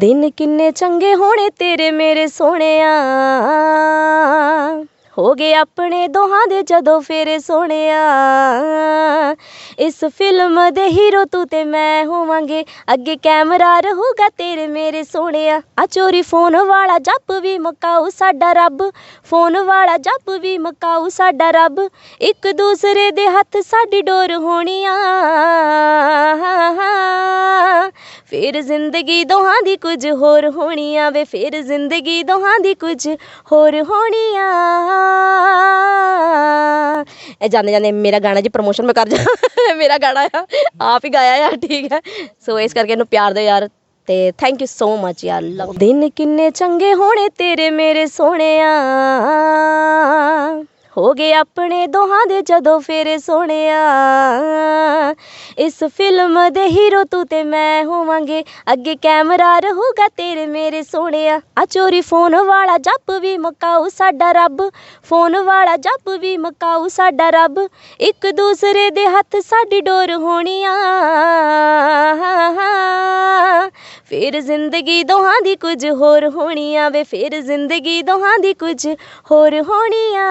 ਦਿਨ ਕਿੰਨੇ ਚੰਗੇ ਹੋਣੇ ਤੇਰੇ ਮੇਰੇ ਸੋਹਣਿਆ। ਹੋ ਗਏ ਆਪਣੇ ਦੋਹਾਂ ਦੇ ਜਦੋਂ ਫੇਰੇ ਸੋਹਣਿਆ। ਇਸ ਫਿਲਮ ਦੇ ਹੀਰੋ ਤੂੰ ਤੇ ਮੈਂ ਹੋਵਾਂਗੇ। ਅੱਗੇ ਕੈਮਰਾ ਰਹੂਗਾ ਤੇਰੇ ਮੇਰੇ ਸੋਹਣਿਆ। ਆ ਚੋਰੀ ਫੋਨ ਵਾਲਾ ਜੱਪ ਵੀ ਮਕਾਊ ਸਾਡਾ ਰੱਬ। ਫੋਨ ਵਾਲਾ ਜੱਪ ਵੀ ਮਕਾਊ ਸਾਡਾ ਰੱਬ। ਇੱਕ ਦੂਸਰੇ ਦੇ ਹੱਥ ਸਾਡੀ ਡੋਰ ਹੋਣੀਆਂ। ਫੇਰ ਜ਼ਿੰਦਗੀ ਦੋਹਾਂ ਦੀ ਕੁਝ ਹੋਰ ਹੋਣੀਆਂ ਵੇ ਫਿਰ ਜ਼ਿੰਦਗੀ ਦੋਹਾਂ ਦੀ ਕੁਝ ਹੋਰ ਹੋਣੀਆਂ ਇਹ ਜਾਂਦੇ ਜਾਂਦੇ ਮੇਰਾ ਗਾਣਾ ਜੀ ਪ੍ਰਮੋਸ਼ਨ ਮੈਂ ਕਰ ਜਾ ਮੇਰਾ ਗਾਣਾ ਆ। ਆਪ ਹੀ ਗਾਇਆ ਆ ਠੀਕ ਹੈ। ਸੋ ਇਸ ਕਰਕੇ ਇਹਨੂੰ ਪਿਆਰ ਦਿਓ ਯਾਰ ਤੇ ਥੈਂਕ ਯੂ ਸੋ ਮਚ ਯਾਰ ਲਵ ਦਿਨ ਕਿੰਨੇ ਚੰਗੇ ਹੋਣੇ ਤੇਰੇ ਮੇਰੇ ਸੋਹਣਿਆ। ਹੋ ਗਏ ਆਪਣੇ ਦੋਹਾਂ ਦੇ ਜਦੋਂ ਫੇਰੇ ਸੋਹਣਿਆ। ਇਸ ਫਿਲਮ ਦੇ ਹੀਰੋ ਤੂੰ ਤੇ ਮੈਂ ਹੋਵਾਂਗੇ। ਅੱਗੇ ਕੈਮਰਾ ਰਹੂਗਾ ਤੇਰੇ ਮੇਰੇ ਸੋਹਣਿਆ। ਆ ਚੋਰੀ ਫੋਨ ਵਾਲਾ ਜੱਪ ਵੀ ਮਕਾਊ ਸਾਡਾ ਰੱਬ। ਫੋਨ ਵਾਲਾ ਜੱਪ ਵੀ ਮਕਾਊ ਸਾਡਾ ਰੱਬ। ਇੱਕ ਦੂਸਰੇ ਦੇ ਹੱਥ ਸਾਡੀ ਡੋਰ ਹੋਣੀ ਆ ਫਿਰ ਜ਼ਿੰਦਗੀ ਦੋਹਾਂ ਦੀ ਕੁਝ ਹੋਰ ਹੋਣੀ ਆ ਵੇ। ਫਿਰ ਜ਼ਿੰਦਗੀ ਦੋਹਾਂ ਦੀ ਕੁਝ ਹੋਰ ਹੋਣੀ ਆ